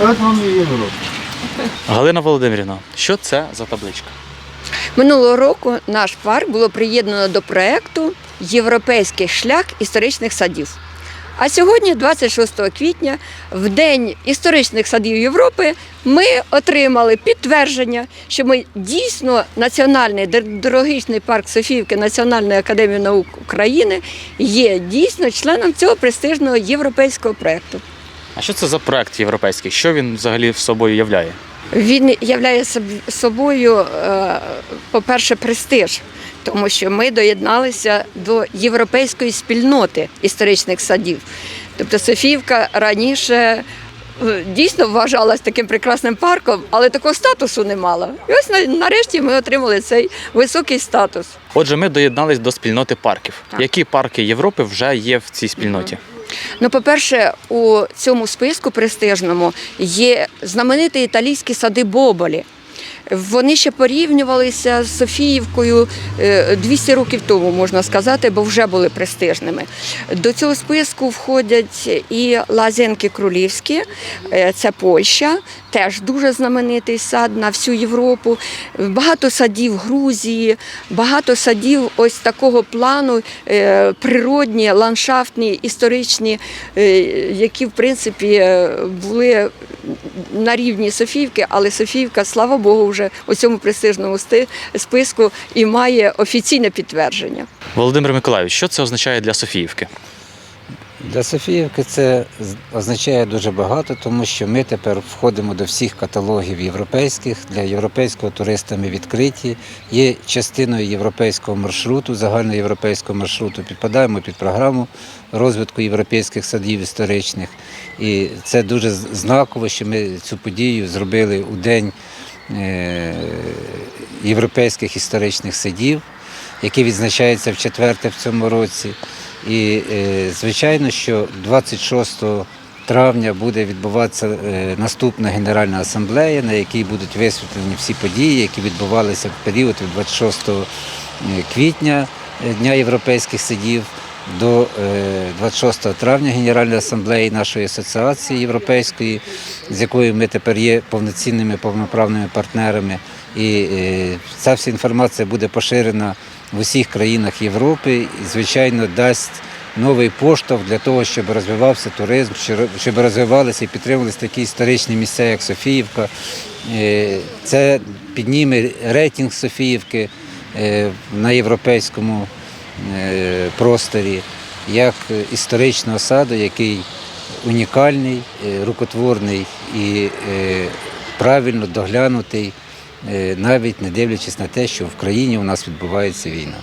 От вам і Європа. Галина Володимирівна, що це за табличка? Минулого року наш парк було приєднано до проєкту Європейський шлях історичних садів. А сьогодні, 26 квітня, в День історичних садів Європи, ми отримали підтвердження, що ми дійсно Національний дендрологічний парк Софіївки Національної академії наук України є дійсно членом цього престижного європейського проєкту. А що це за проект європейський? Що він взагалі в собою являє? Він являє собою, е, по-перше, престиж, тому що ми доєдналися до європейської спільноти історичних садів. Тобто Софіївка раніше е, дійсно вважалась таким прекрасним парком, але такого статусу не мала. І ось нарешті ми отримали цей високий статус. Отже, ми доєднались до спільноти парків. Так. Які парки Європи вже є в цій спільноті? Ну, по-перше, у цьому списку престижному є знаменитий італійські сади Боболі. Вони ще порівнювалися з Софіївкою е, 200 років тому, можна сказати, бо вже були престижними. До цього списку входять і Лазенки Крулівські, е, це Польща, теж дуже знаменитий сад на всю Європу. Багато садів Грузії, багато садів ось такого плану, е, природні, ландшафтні, історичні, е, які в принципі е, були на рівні Софіївки, але Софіївка, слава Богу, вже у цьому престижному сти- списку і має офіційне підтвердження. Володимир Миколаївич, що це означає для Софіївки? Для Софіївки це означає дуже багато, тому що ми тепер входимо до всіх каталогів європейських. Для європейського туриста ми відкриті. Є частиною європейського маршруту, загальноєвропейського маршруту. Підпадаємо під програму розвитку європейських садів історичних. І це дуже знаково, що ми цю подію зробили у день е, європейських історичних садів, який відзначається в четверте в цьому році. І е, звичайно, що 26 травня буде відбуватися е, наступна Генеральна асамблея, на якій будуть висвітлені всі події, які відбувалися в період від 26 квітня е, Дня європейських садів до е, 26 травня Генеральної асамблеї нашої асоціації європейської, з якою ми тепер є повноцінними повноправними партнерами. І ця вся інформація буде поширена в усіх країнах Європи і, звичайно, дасть новий поштовх для того, щоб розвивався туризм, щоб розвивалися і підтримувалися такі історичні місця, як Софіївка. Е, Це підніме рейтинг Софіївки е, на європейському е, просторі, як історичного саду, який унікальний, рукотворний і правильно доглянутий, навіть не дивлячись на те, що в країні у нас відбувається війна.